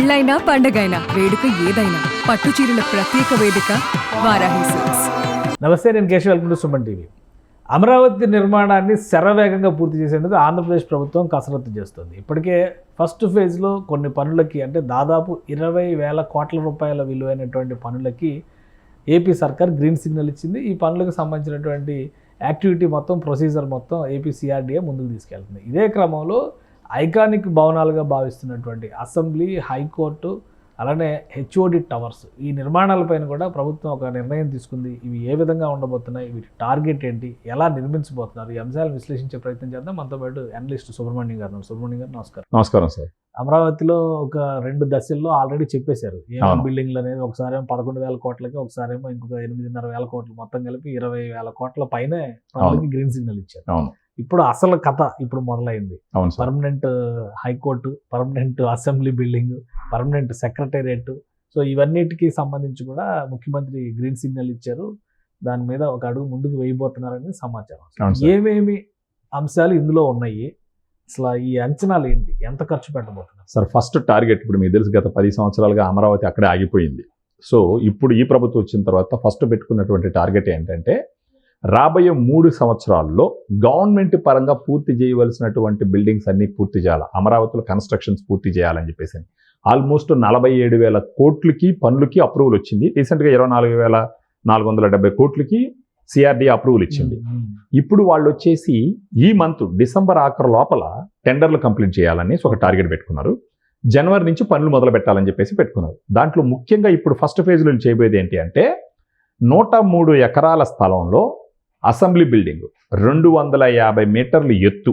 పెళ్ళైనా పండగైనా వేడుక ఏదైనా పట్టు చీరల ప్రత్యేక వేదిక వారాహి సిల్క్స్. నమస్తే నేను Keshav. Welcome to Suman TV. Amaravati నిర్మాణాన్ని శరవేగంగా పూర్తి చేసేందుకు ఆంధ్రప్రదేశ్ ప్రభుత్వం కసరత్తు చేస్తుంది. ఇప్పటికే ఫస్ట్ ఫేజ్లో కొన్ని పనులకి అంటే దాదాపు ఇరవై వేల కోట్ల రూపాయల విలువైనటువంటి పనులకి ఏపీ సర్కార్ గ్రీన్ సిగ్నల్ ఇచ్చింది. ఈ పనులకు సంబంధించినటువంటి యాక్టివిటీ మొత్తం ప్రొసీజర్ మొత్తం ఏపీ సిఆర్డీఏ ముందుకు తీసుకెళ్తుంది. ఇదే క్రమంలో ఐకానిక్ భవనాలుగా భావిస్తున్నటువంటి అసెంబ్లీ హైకోర్టు అలానే హెచ్ఓడి టవర్స్ ఈ నిర్మాణాలపైన కూడా ప్రభుత్వం ఒక నిర్ణయం తీసుకుంది. ఇవి ఏ విధంగా ఉండబోతున్నాయి? వీటి టార్గెట్ ఏంటి? ఎలా నిర్మించబోతున్నారు? ఈ అంశాలను విశ్లేషించే ప్రయత్నం చేద్దాం. మనతో పాటు అనలిస్ట్ సుబ్రహ్మణ్యం గారు. సుబ్రహ్మణ్యం గారు నమస్కారం. నమస్కారం సార్. అమరావతిలో ఒక రెండు దశల్లో ఆల్రెడీ చెప్పేశారు. అవును. బిల్డింగ్లు అనేది ఒకసారి ఏమో పదకొండు వేల కోట్లకి ఒకసారి ఏమో ఇంకొక ఎనిమిదిన్నర వేల కోట్లు మొత్తం కలిపి ఇరవై వేల కోట్ల పైనే గ్రీన్ సిగ్నల్ ఇచ్చారు. అవును. ఇప్పుడు అసలు కథ ఇప్పుడు మొదలైంది. Permanent high court permanent assembly building permanent secretariat so ఇవన్నిటికి సంబంధించి కూడా ముఖ్యమంత్రి గ్రీన్ సిగ్నల్ ఇచ్చారు. దాని మీద ఒక అడుగు ముందుకు వేయబోతున్నారని సమాచారం. ఏమేమి అంశాలు ఇందులో ఉన్నాయి? అసలు ఈ అంచనాలు ఏంటి? ఎంత ఖర్చు పెట్టబోతున్నారు? సార్ ఫస్ట్ టార్గెట్ ఇప్పుడు మీకు తెలుసు గత పది సంవత్సరాలుగా అమరావతి అక్కడే ఆగిపోయింది. సో ఇప్పుడు ఈ ప్రభుత్వం వచ్చిన తర్వాత ఫస్ట్ పెట్టుకున్నటువంటి టార్గెట్ ఏంటంటే రాబోయే మూడు సంవత్సరాల్లో గవర్నమెంట్ పరంగా పూర్తి చేయవలసినటువంటి బిల్డింగ్స్ అన్ని పూర్తి చేయాలి? అమరావతిలో కన్స్ట్రక్షన్స్ పూర్తి చేయాలని చెప్పేసి ఆల్మోస్ట్ నలభై ఏడు వేల కోట్లకి పనులకి అప్రూవల్ వచ్చింది. రీసెంట్గా ఇరవై నాలుగు వేల నాలుగు వందల డెబ్బై కోట్లకి సిఆర్డీ అప్రూవల్ ఇచ్చింది. ఇప్పుడు వాళ్ళు వచ్చేసి ఈ మంత్ డిసెంబర్ ఆఖరు లోపల టెండర్లు కంప్లీట్ చేయాలని ఒక టార్గెట్ పెట్టుకున్నారు. జనవరి నుంచి పనులు మొదలు పెట్టాలని చెప్పేసి పెట్టుకున్నారు. దాంట్లో ముఖ్యంగా ఇప్పుడు ఫస్ట్ ఫేజ్లో చేయబోయేది ఏంటి అంటే నూట మూడు ఎకరాల స్థలంలో అసెంబ్లీ బిల్డింగ్. రెండు వందల యాభై మీటర్లు ఎత్తు.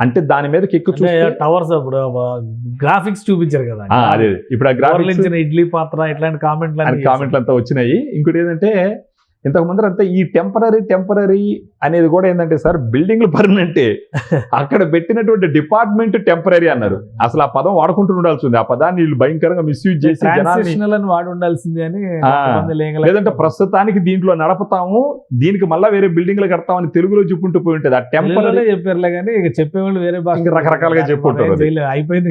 అంటే దాని మీదకి ఎక్కువ టవర్స్ అప్పుడు గ్రాఫిక్స్ చూపించారు కదా అదే ఇప్పుడు ఆ గ్రాఫిక్స్ గ్రాఫిక్స్ ఇడ్లీ పాత్ర ఇట్లాంటి కామెంట్లు కామెంట్లు అంతా వచ్చినాయి. ఇంకోటి ఏంటంటే ఇంతకు ముందర అంతా ఈ టెంపరీ టెంపరీ అనేది కూడా ఏంటంటే సార్ బిల్డింగ్లు పర్మనెంటే అక్కడ పెట్టినటువంటి డిపార్ట్మెంట్ టెంపరీ అన్నారు అసలు ఆ పదం వాడుకుంటూ ఉండాల్సి ఉంది ఆ పదాన్ని వీళ్ళు భయంకరంగా మిస్యూజ్ చేసి వాడి ఉండాల్సింది అని లేదంటే ప్రస్తుతానికి దీంట్లో నడపతాము దీనికి మళ్ళా వేరే బిల్డింగ్లు కడతామని తెలుగులో చెప్పుకుంటూ పోయి ఉంటుంది ఆ టెంపరీ చెప్పారులే కానీ ఇక చెప్పేవాళ్ళు వేరే భాష రకరకాలుగా చెప్పుకుంటారు. అయిపోయింది.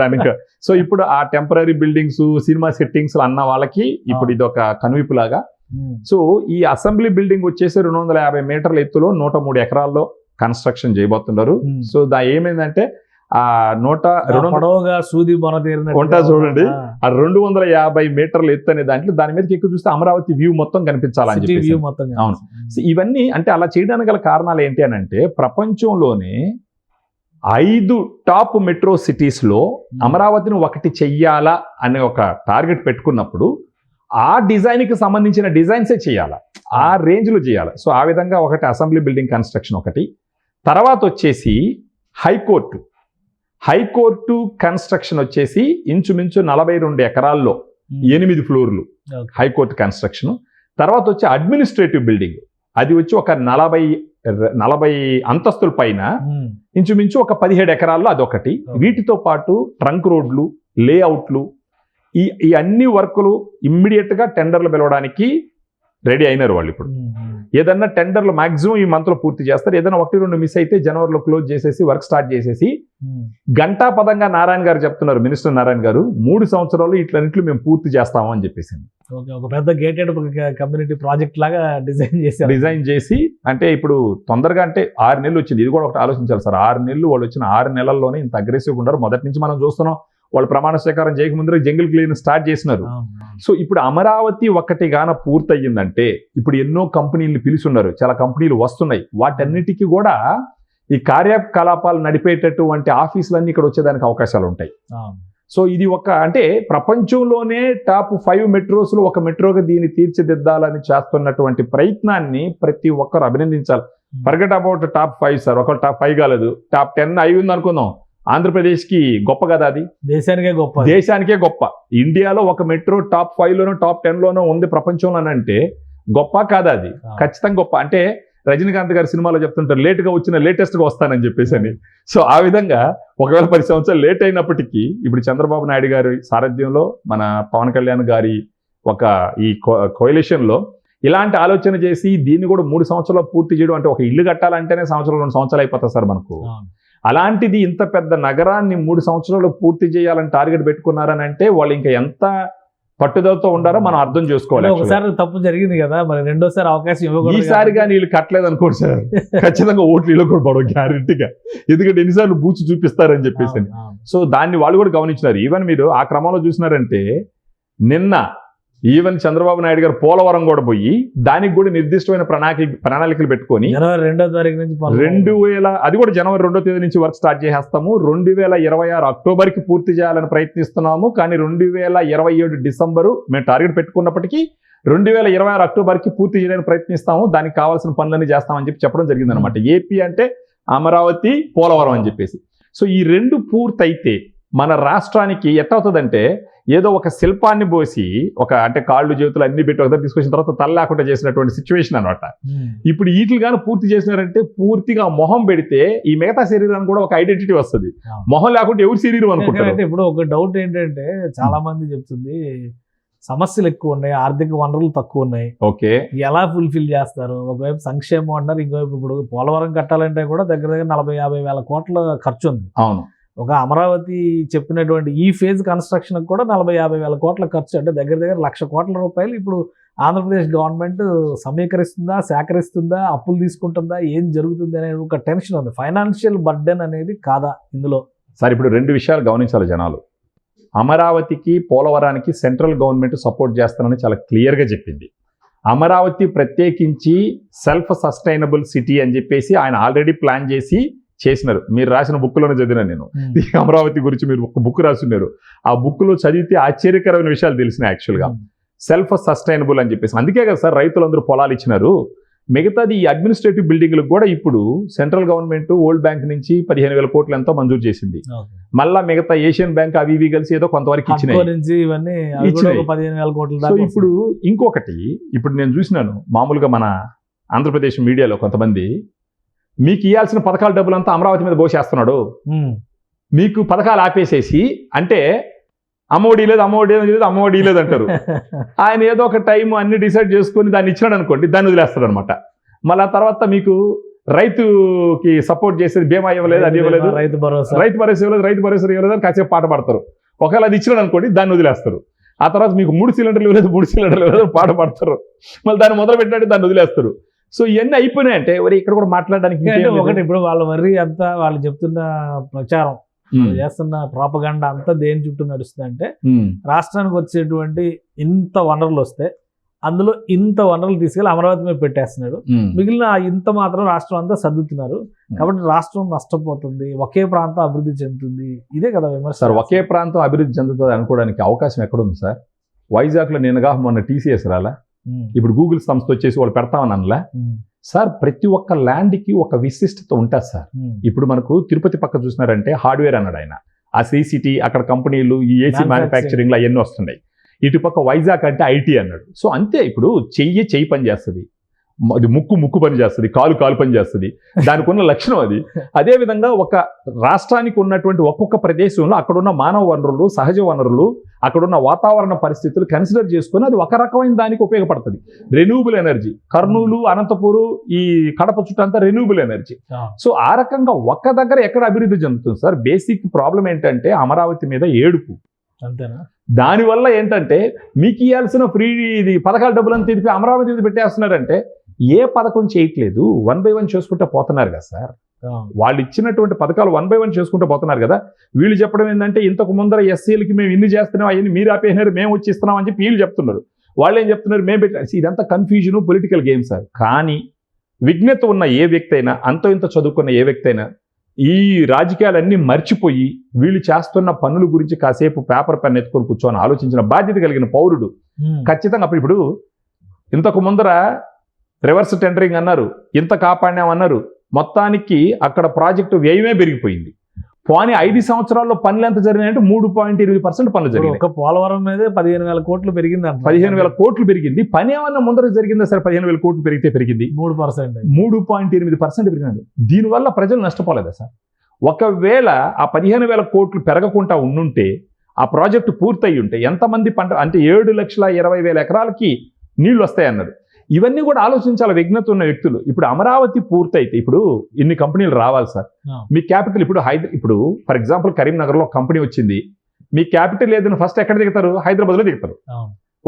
దానికి సో ఇప్పుడు ఆ టెంపరీ బిల్డింగ్స్ సినిమా సెట్టింగ్స్ అన్న వాళ్ళకి ఇప్పుడు ఇది ఒక కనువిపు లాగా ఉమ్. సో ఈ అసెంబ్లీ బిల్డింగ్ వచ్చేసి రెండు వందల యాభై మీటర్ల ఎత్తులో నూట మూడు ఎకరాల్లో కన్స్ట్రక్షన్ చేయబోతున్నారు. సో దా ఏమైందంటే ఆ నూట రెండు పొడవుగా సూది బొన ఉంటా చూడండి. ఆ, రెండు వందల యాభై మీటర్ల ఎత్తు అనే దాంట్లో దాని మీదకి ఎక్కువ చూస్తే అమరావతి వ్యూ మొత్తం కనిపించాలని సిటీ చెప్పేసి వ్యూ మొత్తం అవును. సో ఇవన్నీ అంటే అలా చేయడానికి గల కారణాలు ఏంటి అని అంటే ప్రపంచంలోనే ఐదు టాప్ మెట్రో సిటీస్లో అమరావతిని ఒకటి చెయ్యాలా అనే ఒక టార్గెట్ పెట్టుకున్నప్పుడు ఆ డిజైన్కి సంబంధించిన డిజైన్సే చేయాలా ఆ రేంజ్లో చేయాలి సో ఆ విధంగా ఒకటి అసెంబ్లీ బిల్డింగ్ కన్స్ట్రక్షన్ ఒకటి తర్వాత వచ్చేసి హైకోర్టు హైకోర్టు కన్స్ట్రక్షన్ వచ్చేసి ఇంచుమించు నలభై రెండు ఎకరాల్లో. ఎనిమిది ఫ్లోర్లు. హైకోర్టు కన్స్ట్రక్షన్ తర్వాత వచ్చి అడ్మినిస్ట్రేటివ్ బిల్డింగ్ అది వచ్చి ఒక నలభై నలభై అంతస్తుల పైన. ఇంచుమించు ఒక పదిహేడు ఎకరాల్లో అదొకటి. వీటితో పాటు ట్రంక్ రోడ్లు లేఅవుట్లు ఈ ఈ అన్ని వర్కులు ఇమ్మీడియట్గా టెండర్లు పిలవడానికి రెడీ అయినారు వాళ్ళు ఇప్పుడు. ఏదన్నా టెండర్లు మాక్సిమం ఈ మంత్లో పూర్తి చేస్తారు. ఏదైనా ఒకటి రెండు మిస్ అయితే జనవరిలో క్లోజ్ చేసేసి వర్క్ స్టార్ట్ చేసేసి. గంటా పదంగా నారాయణ గారు చెప్తున్నారు మినిస్టర్ నారాయణ గారు మూడు సంవత్సరాలు ఇట్లన్నిట్లు మేము పూర్తి చేస్తాము అని చెప్పేసి. ఒక పెద్ద గేటెడ్ కమ్యూనిటీ ప్రాజెక్ట్ లాగా డిజైన్ చేశారు. డిజైన్ చేసి అంటే ఇప్పుడు తొందరగా అంటే ఆరు నెలలు వచ్చింది. ఇది కూడా ఒకటి ఆలోచించాలి సార్. ఆరు నెలలు వాళ్ళు వచ్చిన ఆరు నెలల్లోనే ఇంత అగ్రెసివ్గా ఉన్నారు. మొదటి నుంచి మనం చూస్తున్నాం వాళ్ళు ప్రమాణ స్వీకారం చేయకముందే జంగిల్ క్లీన్ స్టార్ట్ చేసినారు. సో ఇప్పుడు అమరావతి ఒక్కటి గాన పూర్తయిందంటే ఇప్పుడు ఎన్నో కంపెనీలు పిలుచున్నారు చాలా కంపెనీలు వస్తున్నాయి. వాటన్నిటికీ కూడా ఈ కార్యకలాపాలు నడిపేటటువంటి ఆఫీసులన్నీ ఇక్కడ వచ్చేదానికి అవకాశాలు ఉంటాయి. సో ఇది ఒక అంటే ప్రపంచంలోనే టాప్ ఫైవ్ మెట్రోస్లో ఒక మెట్రోగా దీన్ని తీర్చిదిద్దాలని చేస్తున్నటువంటి ప్రయత్నాన్ని ప్రతి ఒక్కరు అభినందించాలి. Forget about top five sir ఒక టాప్ ఫైవ్ కాలేదు. టాప్ టెన్ అయి ఉంది అనుకుందాం ఆంధ్రప్రదేశ్కి గొప్ప కదా అది? దేశానికే గొప్ప దేశానికే గొప్ప. ఇండియాలో ఒక మెట్రో టాప్ ఫైవ్ లోనో టాప్ టెన్ లోనో ఉంది ప్రపంచంలోనే అంటే గొప్ప కాదా అది? ఖచ్చితంగా గొప్ప. అంటే రజనీకాంత్ గారి సినిమాలో చెప్తుంటారు లేట్గా వచ్చిన లేటెస్ట్గా వస్తానని చెప్పేసి అని. సో ఆ విధంగా ఒకవేళ పది సంవత్సరాలు లేట్ అయినప్పటికీ ఇప్పుడు చంద్రబాబు నాయుడు గారి సారథ్యంలో మన పవన్ కళ్యాణ్ గారి ఒక ఈ కోయిలేషన్లో ఇలాంటి ఆలోచన చేసి దీన్ని కూడా మూడు సంవత్సరాలు పూర్తి చేయడం అంటే ఒక ఇల్లు కట్టాలంటేనే సంవత్సరం రెండు సంవత్సరాలు అయిపోతుంది సార్ మనకు. అలాంటిది ఇంత పెద్ద నగరాన్ని మూడు సంవత్సరాలు పూర్తి చేయాలని టార్గెట్ పెట్టుకున్నారని అంటే వాళ్ళు ఇంకా ఎంత పట్టుదలతో ఉండారో మనం అర్థం చేసుకోవాలి. ఒకసారి తప్పు జరిగింది కదా మరి రెండోసారి అవకాశం ఇవ్వకూడదు కానీ వీళ్ళు కట్టలేదు అనుకోండి సార్. ఖచ్చితంగా ఓట్లు వీళ్ళు కూడా పడవు గ్యారెంటీగా ఎందుకంటే ఎన్నిసార్లు బూచి చూపిస్తారని చెప్పేసి. సో దాన్ని వాళ్ళు కూడా గమనించినారు. ఈవెన్ మీరు ఆ క్రమంలో చూసినారంటే నిన్న ఈవెన్ చంద్రబాబు నాయుడు గారు పోలవరం కూడా పోయి దానికి కూడా నిర్దిష్టమైన ప్రణాళిక ప్రణాళికలు పెట్టుకొని జనవరి రెండో తారీఖు నుంచి రెండు వేల అది కూడా జనవరి రెండో తేదీ నుంచి వర్క్ స్టార్ట్ చేసేస్తాము. రెండు వేల ఇరవై ఆరు అక్టోబర్కి పూర్తి చేయాలని ప్రయత్నిస్తున్నాము. కానీ రెండు వేల ఇరవై ఏడు డిసెంబరు మేము టార్గెట్ పెట్టుకున్నప్పటికీ రెండు వేల ఇరవై ఆరు అక్టోబర్కి పూర్తి చేయడానికి ప్రయత్నిస్తాము. దానికి కావాల్సిన పనులన్నీ చేస్తామని చెప్పి చెప్పడం జరిగింది అనమాట ఏపీ అంటే అమరావతి పోలవరం అని చెప్పేసి. సో ఈ రెండు పూర్తయితే మన రాష్ట్రానికి ఎట్టవుతుందంటే ఏదో ఒక శిల్పాన్ని పోసి ఒక అంటే కాళ్ళు చేతులు అన్ని పెట్టి ఒక దగ్గర తీసుకొచ్చిన తర్వాత తల లేకుండా చేసినటువంటి సిచ్యువేషన్ అనమాట ఉమ్. ఇప్పుడు వీటిని కానీ పూర్తి చేసినారంటే పూర్తిగా మొహం పెడితే ఈ మిగతా శరీరానికి కూడా ఒక ఐడెంటిటీ వస్తుంది. మొహం లేకుంటే ఎవరు శరీరం అనుకుంటారు? అంటే ఇప్పుడు ఒక డౌట్ ఏంటంటే చాలా మంది చెప్తుంది సమస్యలు ఎక్కువ ఉన్నాయి ఆర్థిక వనరులు తక్కువ ఉన్నాయి. ఓకే. ఎలా ఫుల్ఫిల్ చేస్తారు? ఒకవైపు సంక్షేమం అంటారు ఇంకోవైపు ఇప్పుడు పోలవరం కట్టాలంటే కూడా దగ్గర దగ్గర నలభై యాభై వేల కోట్ల ఖర్చు ఉంది. అవును. ఒక అమరావతి చెప్పినటువంటి ఈ ఫేజ్ కన్స్ట్రక్షన్ కూడా నలభై యాభై వేల కోట్ల ఖర్చు అంటే దగ్గర దగ్గర లక్ష కోట్ల రూపాయలు ఇప్పుడు ఆంధ్రప్రదేశ్ గవర్నమెంట్ సమీకరిస్తుందా సేకరిస్తుందా అప్పులు తీసుకుంటుందా ఏం జరుగుతుంది అనే ఒక టెన్షన్ ఉంది. ఫైనాన్షియల్ బర్డెన్ అనేది కాదా ఇందులో? సార్ ఇప్పుడు రెండు విషయాలు గమనించాలి జనాలు. అమరావతికి పోలవరానికి సెంట్రల్ గవర్నమెంట్ సపోర్ట్ చేస్తానని చాలా క్లియర్గా చెప్పింది. అమరావతి ప్రత్యేకించి సెల్ఫ్ సస్టైనబుల్ సిటీ అని చెప్పేసి ఆయన ఆల్రెడీ ప్లాన్ చేసి చేసినారు. మీరు రాసిన బుక్లోనే చదివినాను నేను. అమరావతి గురించి మీరు ఒక బుక్ రాసున్నారు. ఆ బుక్లో చదివితే ఆశ్చర్యకరమైన విషయాలు తెలిసినాయి యాక్చువల్గా సెల్ఫ్ సస్టైనబుల్ అని చెప్పేసి. అందుకే కదా సార్ రైతులందరూ పొలాలు ఇచ్చినారు. మిగతాది ఈ అడ్మినిస్ట్రేటివ్ బిల్డింగ్లకు కూడా ఇప్పుడు సెంట్రల్ గవర్నమెంట్ వరల్డ్ బ్యాంక్ నుంచి పదిహేను వేల కోట్లు ఎంతో మంజూరు చేసింది. మళ్ళా మిగతా ఏషియన్ బ్యాంక్ అవి ఇవి కలిసి ఏదో కొంతవరకు ఇచ్చినాయి. ఇప్పుడు ఇంకొకటి ఇప్పుడు నేను చూసినాను మామూలుగా మన ఆంధ్రప్రదేశ్ మీడియాలో కొంతమంది మీకు ఇవ్వాల్సిన పథకాల డబ్బులంతా అమరావతి మీద పోసేస్తున్నాడు. మీకు పథకాలు ఆపేసేసి అంటే అమ్మఒడి లేదు అమ్మఒడి లేదు అమ్మఒడి లేదు అంటారు. ఆయన ఏదో ఒక టైం అన్ని డిసైడ్ చేసుకొని దాన్ని ఇచ్చినాడు అనుకోండి దాన్ని వదిలేస్తాడు అనమాట. మళ్ళీ ఆ తర్వాత మీకు రైతుకి సపోర్ట్ చేసేది బీమా ఇవ్వలేదు అది ఇవ్వలేదు. రైతు భరోసా. రైతు భరోసా ఇవ్వలేదు రైతు భరోసా ఇవ్వలేదు అని కాసేపు పాట పాడతారు. ఒకవేళ అది ఇచ్చినాడు అనుకోండి దాన్ని వదిలేస్తారు. ఆ తర్వాత మీకు మూడు సిలిండర్లు ఇవ్వలేదు మూడు సిలిండర్లు ఇవ్వలేదు పాట పాడతారు. మళ్ళీ దాన్ని మొదలు పెట్టినట్టు దాన్ని వదిలేస్తారు. సో ఇవన్నీ అయిపోయినాయి అంటే మరి ఇక్కడ కూడా మాట్లాడడానికి. ఒకటి ఇప్పుడు వాళ్ళ వర్రీ అంతా వాళ్ళు చెప్తున్న ప్రచారం చేస్తున్న ప్రాపగండ అంతా దేని చుట్టూ నడుస్తుంది అంటే రాష్ట్రానికి వచ్చేటువంటి ఇంత వనరులు వస్తే అందులో ఇంత వనరులు తీసుకెళ్ళి అమరావతి మీద పెట్టేస్తున్నాడు. మిగిలిన ఇంత మాత్రం రాష్ట్రం అంతా సర్దుతున్నారు. కాబట్టి రాష్ట్రం నష్టపోతుంది ఒకే ప్రాంతం అభివృద్ధి చెందుతుంది. ఇదే కదా విమర్శ. సార్ ఒకే ప్రాంతం అభివృద్ధి చెందుతుంది అనుకోవడానికి అవకాశం ఎక్కడుంది సార్? వైజాగ్లో నేనుగా మొన్న టీసీఎస్ రాలా? ఇప్పుడు గూగుల్ సంస్థ వచ్చేసి వాళ్ళు పెడతామని అనలా ఉమ్, సార్ ప్రతి ఒక్క ల్యాండ్కి ఒక విశిష్టత ఉంటుంది సార్. ఉమ్. ఇప్పుడు మనకు తిరుపతి పక్క చూసినారంటే హార్డ్వేర్ అన్నాడు ఆయన. ఆ సిసిటీ అక్కడ కంపెనీలు ఈ ఏసీ. మ్యానుఫ్యాక్చరింగ్లు అవన్నీ వస్తున్నాయి. ఇటు పక్క వైజాగ్ అంటే ఐటీ అన్నాడు. సో అంతే ఇప్పుడు చెయ్యి చెయ్యి పని చేస్తుంది. అది ముక్కు ముక్కు పని చేస్తుంది కాలు కాలు పని చేస్తుంది. దానికి ఉన్న లక్షణం అది. అదే విధంగా ఒక రాష్ట్రానికి ఉన్నటువంటి ఒక్కొక్క ప్రదేశంలో అక్కడున్న మానవ వనరులు సహజ వనరులు అక్కడున్న వాతావరణ పరిస్థితులు కన్సిడర్ చేసుకొని అది ఒక రకమైన దానికి ఉపయోగపడుతుంది. రెన్యూబుల్ ఎనర్జీ కర్నూలు అనంతపూరు ఈ కడప చుట్టంతా రెన్యూబుల్ ఎనర్జీ సో ఆ రకంగా ఒక్క దగ్గర ఎక్కడ అభివృద్ధి చెందుతుంది సార్? బేసిక్ ప్రాబ్లం ఏంటంటే అమరావతి మీద ఏడుపు. అంతేనా? దానివల్ల ఏంటంటే మీకు ఇవ్వాల్సిన ఫ్రీ ఇది పథకాల డబ్బులను తిరిపి అమరావతి మీద పెట్టేస్తున్నారంటే ఏ పథకం చేయట్లేదు వన్ బై వన్ చేసుకుంటూ పోతున్నారు కదా సార్. వాళ్ళు ఇచ్చినటువంటి పథకాలు వన్ బై వన్ చేసుకుంటూ పోతున్నారు కదా. వీళ్ళు చెప్పడం ఏంటంటే ఇంతకు ముందర ఎస్సీలకి మేము ఇన్ని చేస్తున్నాం అవన్నీ మీరు ఆపేసినారు మేము వచ్చి ఇస్తున్నాం అని చెప్పి వీళ్ళు చెప్తున్నారు. వాళ్ళు ఏం చెప్తున్నారు? మేము పెట్టిన ఇదంతా కన్ఫ్యూజన్ పొలిటికల్ గేమ్ సార్. కానీ విజ్ఞత ఉన్న ఏ వ్యక్తి అయినా అంతో ఇంత చదువుకున్న ఏ వ్యక్తి అయినా ఈ రాజకీయాలన్నీ మర్చిపోయి వీళ్ళు చేస్తున్న పనుల గురించి కాసేపు పేపర్ పెన్ ఎత్తుకొని కూర్చొని ఆలోచించిన బాధ్యత కలిగిన పౌరుడు ఖచ్చితంగా అప్పుడు ఇప్పుడు ఇంతకు ముందర రివర్స్ టెండరింగ్ అన్నారు. ఇంత కాపాడినామన్నారు. మొత్తానికి అక్కడ ప్రాజెక్టు వ్యయమే పెరిగిపోయింది. పోనీ ఐదు సంవత్సరాల్లో పనులు ఎంత జరిగినాయంటే మూడు పాయింట్ ఎనిమిది పర్సెంట్ పనులు జరిగినాయి. ఒక పోలవరం మీదే పదిహేను వేల కోట్లు పెరిగింది అంట పదిహేను వేల కోట్లు పెరిగింది. పని ఏమన్నా ముందర జరిగిందా సరే? పదిహేను వేల కోట్లు పెరిగితే పెరిగింది. మూడు పర్సెంట్. మూడు పాయింట్ ఎనిమిది పర్సెంట్ పెరిగినాడు. దీనివల్ల ప్రజలు నష్టపోలేదా సార్? ఒకవేళ ఆ పదిహేను వేల కోట్లు పెరగకుండా ఉండుంటే ఆ ప్రాజెక్టు పూర్తయి ఉంటే ఎంతమంది పంట అంటే ఏడు లక్షల ఇరవై వేల ఎకరాలకి నీళ్ళు వస్తాయన్నారు. ఇవన్నీ కూడా ఆలోచించాలి విఘ్నత ఉన్న వ్యక్తులు. ఇప్పుడు అమరావతి పూర్తయితే ఇప్పుడు ఇన్ని కంపెనీలు రావాలి సార్. మీ క్యాపిటల్ ఇప్పుడు హైదరా ఇప్పుడు ఫర్ ఎగ్జాంపుల్ కరీంనగర్లో కంపెనీ వచ్చింది. మీ క్యాపిటల్ ఏదైనా ఫస్ట్ ఎక్కడ దిగుతారు? హైదరాబాద్లో దిగుతారు.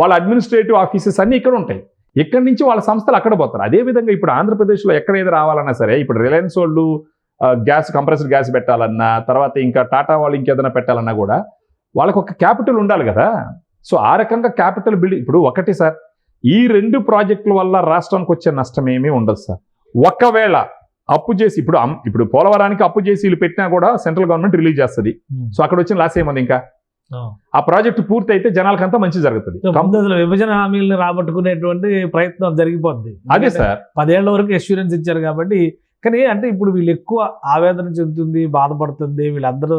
వాళ్ళ అడ్మినిస్ట్రేటివ్ ఆఫీసెస్ అన్ని ఇక్కడ ఉంటాయి. ఇక్కడి నుంచి వాళ్ళ సంస్థలు అక్కడ పోతారు? అదే విధంగా ఇప్పుడు ఆంధ్రప్రదేశ్లో ఎక్కడ ఏది రావాలన్నా సరే ఇప్పుడు రిలయన్స్ వాళ్ళు గ్యాస్ కంప్రెసర్ గ్యాస్ పెట్టాలన్నా తర్వాత ఇంకా టాటా వాళ్ళు ఇంకేదైనా పెట్టాలన్నా కూడా వాళ్ళకి ఒక క్యాపిటల్ ఉండాలి కదా. సో ఆ రకంగా క్యాపిటల్ బిల్డ్ ఇప్పుడు ఒకటి సార్ ఈ రెండు ప్రాజెక్టుల వల్ల రాష్ట్రానికి వచ్చే నష్టం ఏమీ ఉండదు సార్ ఒకవేళ అప్పు చేసి ఇప్పుడు ఇప్పుడు పోలవరానికి అప్పు చేసి వీళ్ళు పెట్టినా కూడా సెంట్రల్ గవర్నమెంట్ రిలీజ్ చేస్తుంది ఉమ్. సో అక్కడ వచ్చిన లాస్ ఏముంది ఇంకా ఆ. ప్రాజెక్ట్ పూర్తి అయితే జనాలకంతా మంచి జరుగుతుంది విభజన హామీలను రాబట్టుకునేటువంటి ప్రయత్నం జరిగిపోద్ది అదే సార్ పదేళ్ళ వరకు ఎష్యూరెన్స్ ఇచ్చారు కాబట్టి కానీ అంటే ఇప్పుడు వీళ్ళు ఎక్కువ ఆవేదన చెందుతుంది బాధపడుతుంది వీళ్ళందరూ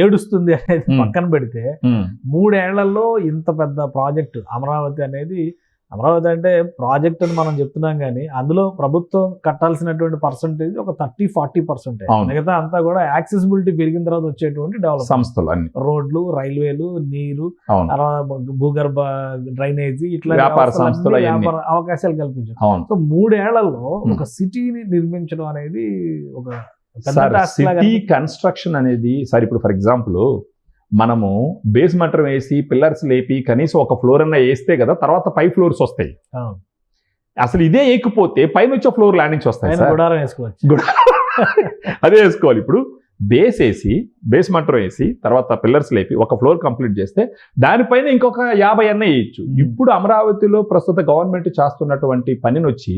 ఏడుస్తుంది అనేది Hmm. పక్కన పెడితే ఉమ్. మూడేళ్ళలో ఇంత పెద్ద ప్రాజెక్టు అమరావతి అనేది అమరావతి అంటే ప్రాజెక్ట్ అని మనం చెప్తున్నాం కానీ అందులో ప్రభుత్వం కట్టాల్సినటువంటి పర్సంటేజ్ ఒక థర్టీ ఫార్టీ పర్సెంటేజ్. అవును. మిగతా అంతా కూడా యాక్సెసిబిలిటీ పెరిగిన తర్వాత వచ్చేటువంటి డెవలప్మెంట్ సంస్థలు అన్ని. రోడ్లు రైల్వేలు నీరు భూగర్భ డ్రైనేజీ ఇట్లా వ్యాపార సంస్థలు అవకాశాలు కల్పించారు. సో మూడేళ్ళలో. ఒక సిటీని నిర్మించడం అనేది ఒక సిటీ కన్స్ట్రక్షన్ అనేది సార్ ఇప్పుడు ఫర్ ఎగ్జాంపుల్ మనము బేస్ మటం వేసి పిల్లర్స్ లేపి కనీసం ఒక ఫ్లోర్ అన్న వేస్తే కదా తర్వాత పై ఫ్లోర్స్ వస్తాయి. అసలు ఇదే ఎక్కిపోతే పైన వచ్చే ఫ్లోర్ ల్యాండ్ నుంచి వస్తాయి గుడారం వేసుకోవచ్చు. అదే వేసుకోవాలి ఇప్పుడు బేస్ వేసి బేస్ మటం వేసి తర్వాత పిల్లర్స్ లేపి ఒక ఫ్లోర్ కంప్లీట్ చేస్తే దానిపైన ఇంకొక యాభై అన్న వేయచ్చు. ఇప్పుడు అమరావతిలో ప్రస్తుత గవర్నమెంట్ చేస్తున్నటువంటి పనిని వచ్చి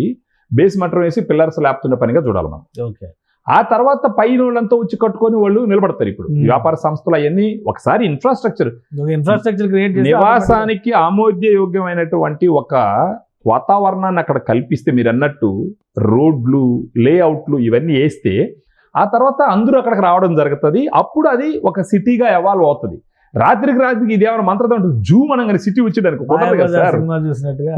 బేస్ మటం వేసి పిల్లర్స్ లేపుతున్న పనిగా చూడాలి మనం ఓకే ఆ తర్వాత పైన వాళ్ళంతా వచ్చి కట్టుకొని వాళ్ళు నిలబడతారు ఇప్పుడు. Hmm. వ్యాపార సంస్థలు అవన్నీ ఒకసారి ఇన్ఫ్రాస్ట్రక్చర్ ఇన్ఫ్రాస్ట్రక్చర్ క్రియేట్ నివాసానికి ఆమోద్యయోగ్యమైనటువంటి ఒక వాతావరణాన్ని అక్కడ కల్పిస్తే మీరు అన్నట్టు రోడ్లు లేఅవుట్లు ఇవన్నీ వేస్తే ఆ తర్వాత అందరూ అక్కడికి రావడం జరుగుతుంది. అప్పుడు అది ఒక సిటీగా ఎవాల్వ్ అవుతుంది. రాత్రికి రాత్రికి ఇదేమైనా మంత్రం జూ మనం సిటీ వచ్చేదానికి ఉండదు కదా సార్?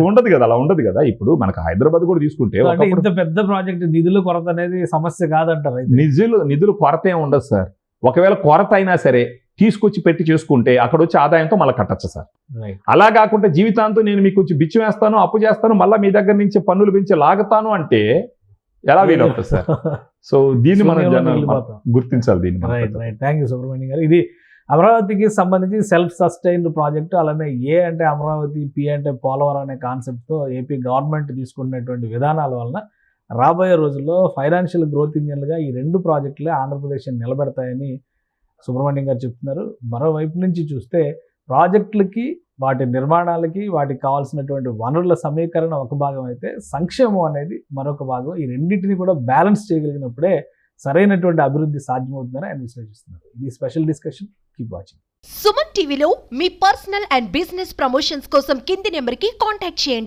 ఉండదు కదా అలా ఉండదు కదా? ఇప్పుడు మనకు హైదరాబాద్ కూడా తీసుకుంటే ఇంత పెద్ద ప్రాజెక్ట్ నిధుల కొరత అనేది సమస్య కాదంటారు నిధులు నిధులు కొరత ఏం ఉండదు సార్. ఒకవేళ కొరత అయినా సరే తీసుకొచ్చి పెట్టి చేసుకుంటే అక్కడ వచ్చే ఆదాయంతో మళ్ళీ కట్టచ్చు సార్. అలా కాకుండా జీవితాంతం నేను మీకు వచ్చి బిచ్చు వేస్తాను అప్పు చేస్తాను మళ్ళీ మీ దగ్గర నుంచి పన్నులు పెంచి లాగుతాను అంటే ఎలా వీలవుతుంది సార్? సో దీన్ని మనం. గుర్తించాలి దీన్ని థ్యాంక్ యూ సుబ్రహ్మణ్యం గారు. ఇది అమరావతికి సంబంధించి సెల్ఫ్ సస్టైన్డ్ ప్రాజెక్టు అలానే ఏ అంటే అమరావతి పి అంటే పోలవరం అనే కాన్సెప్ట్తో ఏపీ గవర్నమెంట్ తీసుకున్నటువంటి విధానాల వలన రాబోయే రోజుల్లో ఫైనాన్షియల్ గ్రోత్ ఇంజన్లుగా ఈ రెండు ప్రాజెక్టులే ఆంధ్రప్రదేశ్ని నిలబెడతాయని సుబ్రహ్మణ్యం గారు చెప్తున్నారు. మరోవైపు నుంచి చూస్తే ప్రాజెక్టులకి వాటి నిర్మాణాలకి వాటికి కావాల్సినటువంటి వనరుల సమీకరణ ఒక భాగం అయితే సంక్షేమం అనేది మరొక భాగం. ఈ రెండింటిని కూడా బ్యాలెన్స్ చేయగలిగినప్పుడే సరైనటువంటి అభివృద్ధి సాధ్యమవుతుందని ఆయన విశ్లేషిస్తున్నారు. ఇది special discussion keep watching Suman టీవీలో మీ పర్సనల్ అండ్ బిజినెస్ ప్రమోషన్స్ కోసం కింది నెంబర్కి కాంటాక్ట్ చేయండి.